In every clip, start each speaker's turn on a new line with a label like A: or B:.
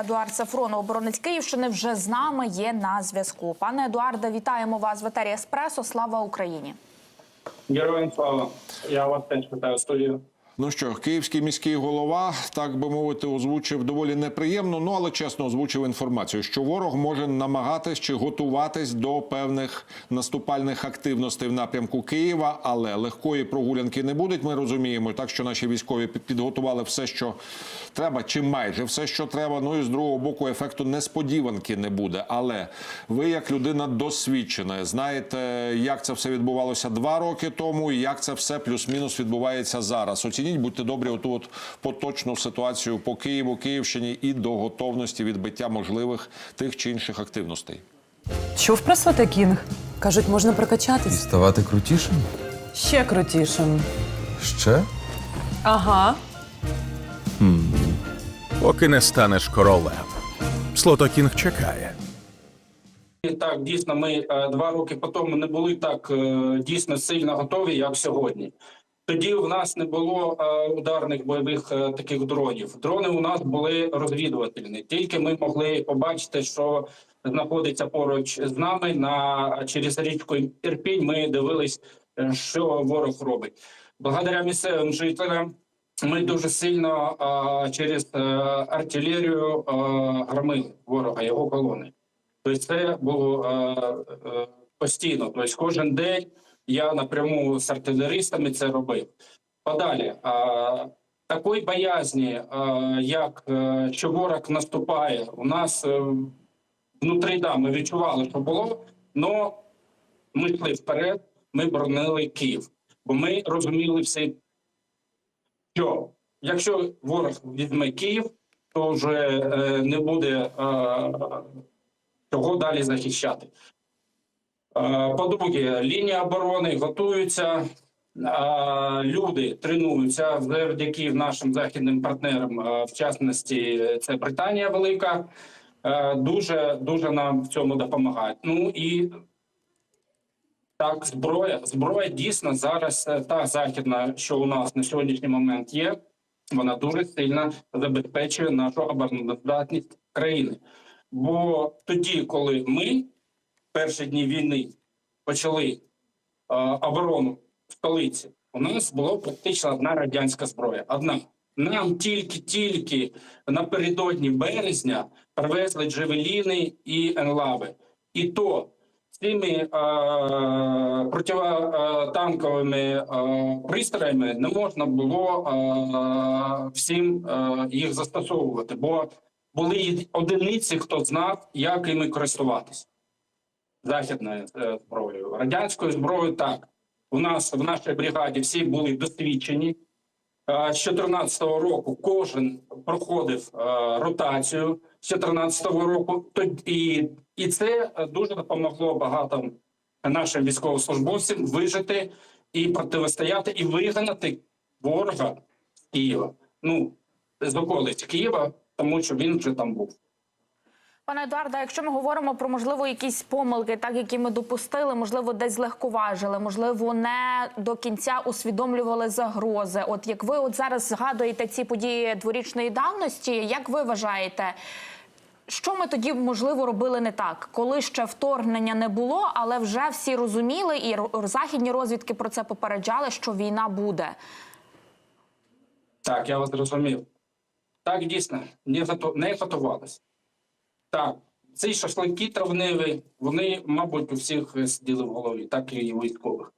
A: Едуард Сафронов, оборонець Київщини, вже з нами є на зв'язку. Пане Едуарде, вітаємо вас в етері Еспресо. Слава Україні!
B: Героям слава. Я вас теж питаю студію.
C: Ну що, київський міський голова, так би мовити, озвучив доволі неприємно, ну але чесно озвучив інформацію, що ворог може намагатись чи готуватись до певних наступальних активностей в напрямку Києва, але легкої прогулянки не буде. Ми розуміємо, так що наші військові підготували все, що треба, чи майже все, що треба. Ну і з другого боку, ефекту несподіванки не буде. Але ви, як людина досвідчена, знаєте, як це все відбувалося два роки тому, і як це все плюс-мінус відбувається зараз. Оцініть, будьте добрі, оту от поточну ситуацію по Києву, Київщині і до готовності відбиття можливих тих чи інших активностей.
D: Чув про Свете Кінг? Кажуть, можна прокачатись.
E: Ставати крутішим?
D: Ще крутішим.
E: Ще?
D: Ага.
F: поки не станеш королем. Слотокінг чекає.
B: Так, дійсно, ми е, два роки по тому не були так е, дійсно сильно готові, як сьогодні. Тоді в нас не було е, ударних бойових е, таких дронів. Дрони у нас були розвідувальні. Тільки ми могли побачити, що знаходиться поруч з нами на через річку Ірпінь. Ми дивились, е, що ворог робить. Благодаря місцевим жителям. Ми дуже сильно е, через е, артилерію е, громили ворога, його колони. Тобто це було е, е, постійно. Тобто кожен день я напряму з артилеристами це робив. Подалі такої боязні, як е, що ворог наступає, у нас е, внутрі да, ми відчували, що було, але ми йшли вперед, ми боронили Київ, бо ми розуміли всі, що якщо ворог візьме Київ, то вже е, не буде. Чого далі захищати. Е, По-друге, лінія оборони готуються, е, люди тренуються завдяки нашим західним партнерам, е, в частності це Британія Велика. Дуже дуже нам в цьому допомагають. Ну і так, зброя. Зброя дійсно зараз та західна, що у нас на сьогоднішній момент є, вона дуже сильно забезпечує нашу обороноздатність країни. Бо тоді, коли ми перші дні війни почали оборону в столиці, у нас була практично одна радянська зброя. Одна. Нам тільки-тільки напередодні березня привезли джевеліни і енлави. І то цими е, противотанковими е, пристроями не можна було е, всім е, їх застосовувати, бо були одиниці, хто знав, як іми користуватися. Західною е, зброєю. Радянською зброєю так. У нас в нашій бригаді всі були досвідчені. Е, З 2014 року кожен проходив е, ротацію з 2014 року. І, і це дуже допомогло багато нашим військовослужбовцям вижити і протистояти, і вигнати ворога з Києва. Ну, з околиць Києва, тому що він вже там був.
A: Пане Едуарде, якщо ми говоримо про можливо якісь помилки, так які ми допустили, можливо, десь злегковажили, можливо, не до кінця усвідомлювали загрози. От як ви от зараз згадуєте ці події дворічної давності, як ви вважаєте? Що ми тоді можливо робили не так, коли ще вторгнення не було, але вже всі розуміли, і західні розвідки про це попереджали, що війна буде.
B: Так, я вас зрозумів. Так, дійсно, не готувалися. Так, ці шашлики травневі, вони, мабуть, у всіх сиділи в голові, так і у військових.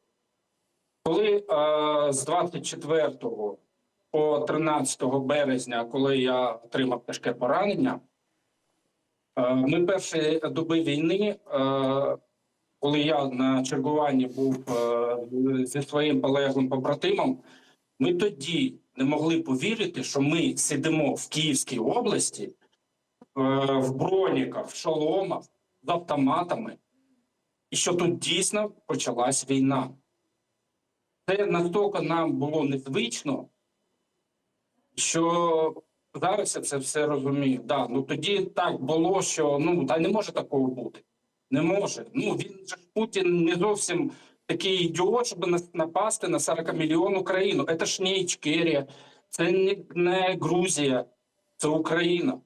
B: Коли е, з 24 по 13 березня, коли я отримав тяжке поранення, е, ми перші доби війни, е, коли я на чергуванні був е, зі своїм полеглим побратимом, ми тоді не могли повірити, що ми сидимо в Київській області в броніках, в шоломах, з автоматами, і що тут дійсно почалась війна. Це настільки нам було незвично, що зараз я це все розумію. Да, ну тоді так було, що ну та не може такого бути. Не може. Ну він же Путін не зовсім такий ідіот, щоб напасти на 40 мільйонну країну. Це ж не Ічкерія, це не Грузія, це Україна.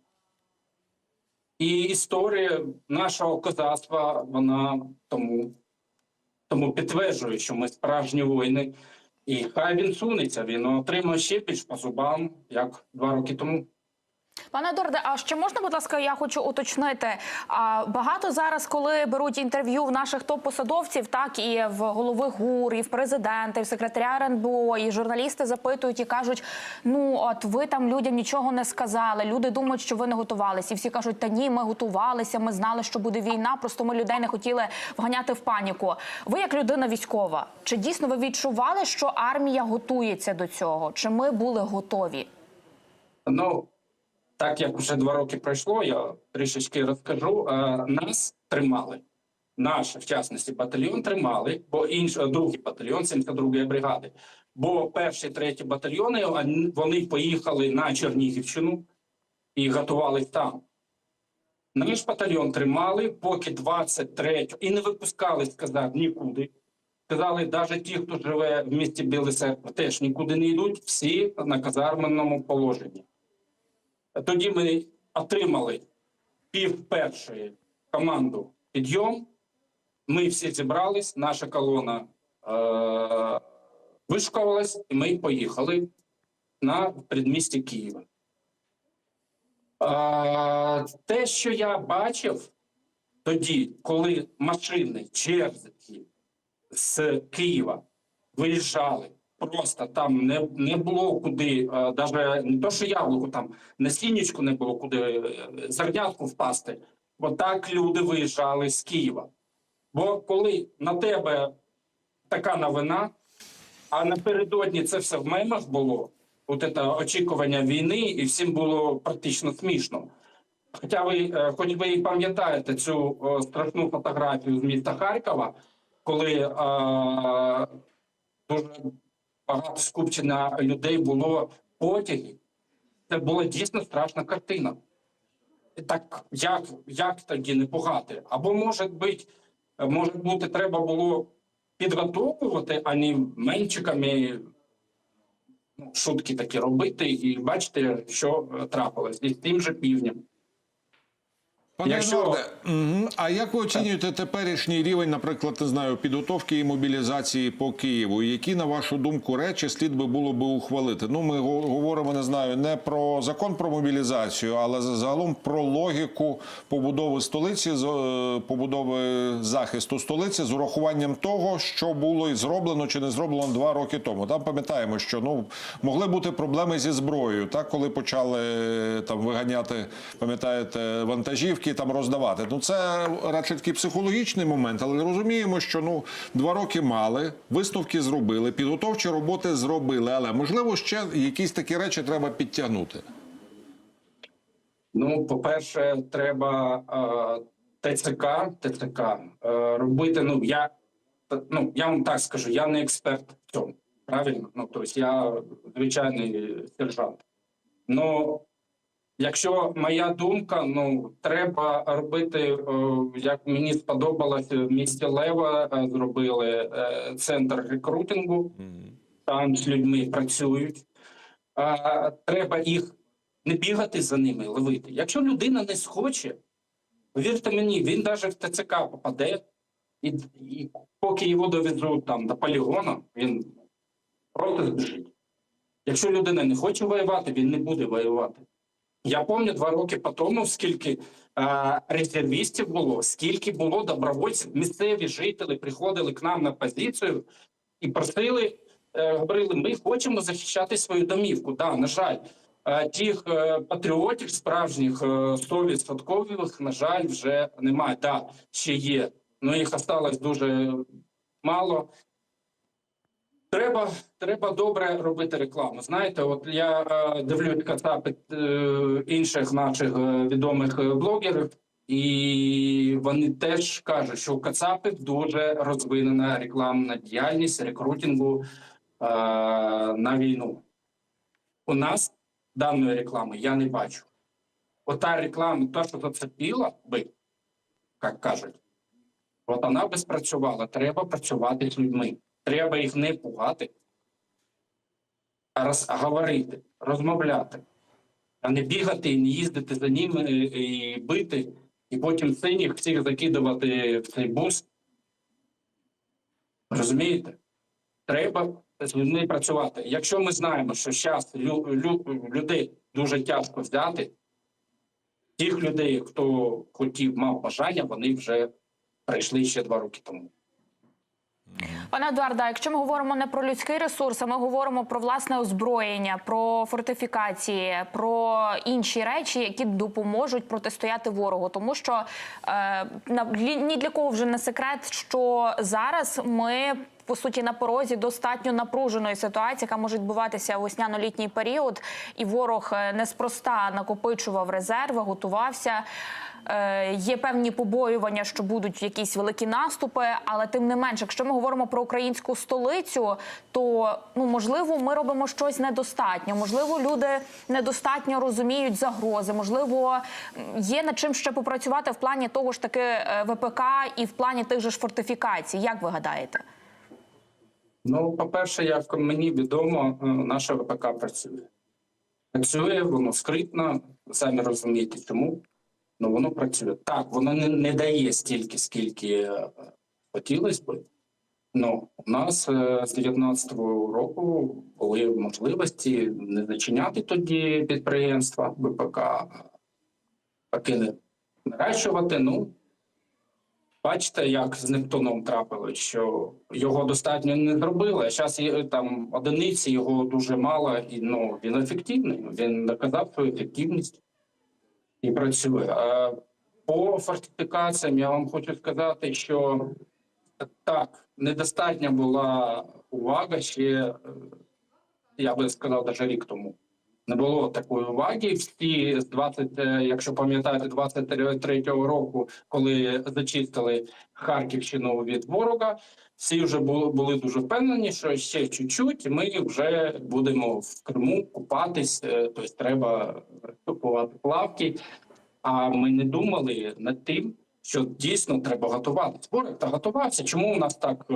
B: І історія нашого козацтва, вона тому, тому підтверджує, що ми справжні воїни. І хай він сунеться, він отримав ще більш по зубам, як два роки тому.
A: Пане Дорде, а ще можна, будь ласка, я хочу уточнити. А багато зараз, коли беруть інтерв'ю в наших топ-посадовців, так і в голови ГУР, і в президента, і в секретаря РНБО, і журналісти запитують і кажуть: ну от ви там людям нічого не сказали. Люди думають, що ви не готувалися. І всі кажуть, та ні, ми готувалися, ми знали, що буде війна. Просто ми людей не хотіли вганяти в паніку. Ви, як людина військова, чи дійсно ви відчували, що армія готується до цього? Чи ми були готові?
B: Ну, так як вже два роки пройшло, я трішечки розкажу. Е, Нас тримали. Наш, в частності, батальйон тримали, бо інший другий батальйон 72-ї бригади. Бо перші третій батальйони вони- поїхали на Чернігівщину і готувались там. Наш батальйон тримали, поки 23 і не випускали, сказав, нікуди. Сказали, навіть ті, хто живе в місті Білий Церква, теж нікуди не йдуть, всі на казарменному положенні. Тоді ми отримали пів першої команду підйом. Ми всі зібрались, наша колона е- вишкувалась, і ми поїхали на предмісті Києва. Е- те, що я бачив тоді, коли машини черзі з Києва виїжджали. Просто там не, не було куди, е, даже не то, що яблуко, там насіннячку не було куди е, зернятку впасти. Бо так люди виїжджали з Києва. Бо коли на тебе така новина, а напередодні це все в мемах було, от це очікування війни, і всім було практично смішно. Хоча ви, е, хоч ви і пам'ятаєте цю е, страшну фотографію з міста Харкова, коли е, дуже багато скупчення людей було в потягі, це була дійсно страшна картина. Так як, як тоді не пугати? Або може бути, може бути, треба було підготовувати, а не менчиками ну, шутки такі робити, і бачите, що трапилось і з тим же півнем.
C: Пане
B: Якщо-
C: мгм. а як ви оцінюєте теперішній рівень, наприклад, не знаю, підготовки і мобілізації по Києву? Які, на вашу думку, речі слід би було би ухвалити? Ну, ми го- говоримо, не знаю, не про закон про мобілізацію, але загалом про логіку побудови столиці, е, побудови захисту столиці з урахуванням того, що було і зроблено чи не зроблено два роки тому. Там пам'ятаємо, що ну могли бути проблеми зі зброєю, так коли почали е, там виганяти, пам'ятаєте, вантажівки там роздавати. Ну це радше такий психологічний момент, але розуміємо, що ну два роки мали, висновки зробили, підготовчі роботи зробили, але можливо ще якісь такі речі треба підтягнути.
B: Ну, по-перше, треба е, ТЦК, ТЦК е, робити. Ну я ну я вам так скажу, я не експерт в цьому. Правильно? Ну тобто я звичайний сержант. Ну якщо моя думка, ну треба робити, е, як мені сподобалось, в місті Лева е, зробили е, центр рекрутингу. Там з людьми працюють. Треба їх не бігати за ними, ловити. Якщо людина не схоче, повірте мені, він навіть в ТЦК попаде, і, і поки його довезуть там до полігону, він просто збіжить. Якщо людина не хоче воювати, він не буде воювати. Я пам'ятаю два роки по тому, скільки е, резервістів було, скільки було добровольців, місцеві жителі приходили к нам на позицію і просили, е, говорили, ми хочемо захищати свою домівку. Да, на жаль, е, тих е, патріотів справжніх е, 100%, на жаль, вже немає. Да, ще є, але їх осталось дуже мало. Треба, треба добре робити рекламу. Знаєте, от я е, дивлюсь кацапи е, інших наших е, відомих е, блогерів, і вони теж кажуть, що у кацапів дуже розвинена рекламна діяльність рекрутингу е, на війну. У нас даної реклами я не бачу. Ота реклама, та, що зацепила би, як кажуть, от вона би спрацювала. Треба працювати з людьми. Треба їх не пугати, а роз, говорити, розмовляти. а не бігати і не їздити за ними і бити, і потім синіх всіх закидувати в цей бус. Розумієте? Треба з людьми працювати. Якщо ми знаємо, що зараз лю, лю, людей дуже тяжко взяти, тих людей, хто хотів, мав бажання, вони вже прийшли ще два роки тому.
A: Пане Едуарде, а якщо ми говоримо не про людський ресурс, а ми говоримо про власне озброєння, про фортифікації, про інші речі, які допоможуть протистояти ворогу. Тому що е, ні для кого вже не секрет, що зараз ми. По суті, на порозі достатньо напруженої ситуації, яка може відбуватися в весняно-літній період, і ворог е, неспроста накопичував резерви, готувався. Е, є певні побоювання, що будуть якісь великі наступи, але тим не менше, якщо ми говоримо про українську столицю, то ну можливо, ми робимо щось недостатньо. Можливо, люди недостатньо розуміють загрози. Можливо, є над чим ще попрацювати в плані того ж таки е, ВПК і в плані тих же ж фортифікацій. Як ви гадаєте?
B: Ну, по-перше, як мені відомо, е, наша ВПК працює. Працює, воно скритно, самі розумієте, чому. Ну, воно працює. Так, воно не, не дає стільки, скільки е, хотілося б. Ну, у нас е, з 19-го року були можливості не зачиняти тоді підприємства ВПК, а таки не наращувати. Ну, Бачите, як з Нептуном трапилось, що його достатньо не зробили. Зараз там одиниці, його дуже мало, і ну він ефективний. Він доказав свою ефективність і працює. По фортифікаціям я вам хочу сказати, що так, недостатня була увага ще, е, я би сказав, навіть рік тому. Не було такої уваги. Всі з 20, е, якщо пам'ятаєте, 23-го року, коли зачистили Харківщину від ворога, всі вже були, були дуже впевнені, що ще чуть-чуть, ми вже будемо в Криму купатись. е, Тобто треба купувати плавки. А ми не думали над тим, що дійсно треба готуватися. Ворог та готувався. Чому у нас так е,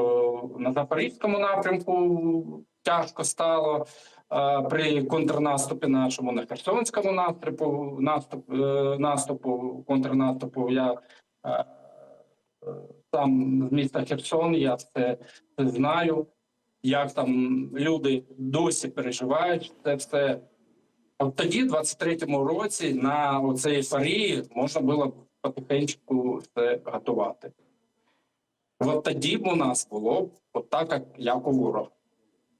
B: на запорізькому напрямку тяжко стало? е, При контрнаступі нашому на Херсонському напрямку наступ, е, наступу, контрнаступу я сам з міста Херсон, я все це знаю, як там люди досі переживають це все. От тоді, в 23-му році, на оцей ейфорії можна було потихеньку все готувати. От тоді б у нас було от як, у ворога.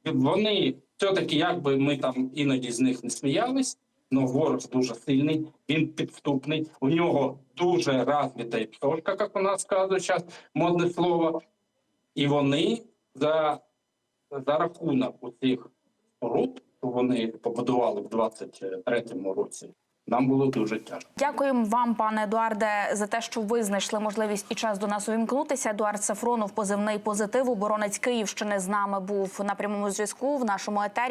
B: І Вони все-таки, як би ми там іноді з них не сміялись, але ворог дуже сильний, він підступний, у нього дуже розвита псошка, як у нас кажуть зараз, модне слово. І вони за, за рахунок цих споруд, вони побудували в 23-му році, нам було дуже тяжко.
A: Дякуємо вам, пане Едуарде, за те, що ви знайшли можливість і час до нас увімкнутися. Едуард Сафронов, позивний позитив, оборонець Київщини з нами був на прямому зв'язку в нашому етері.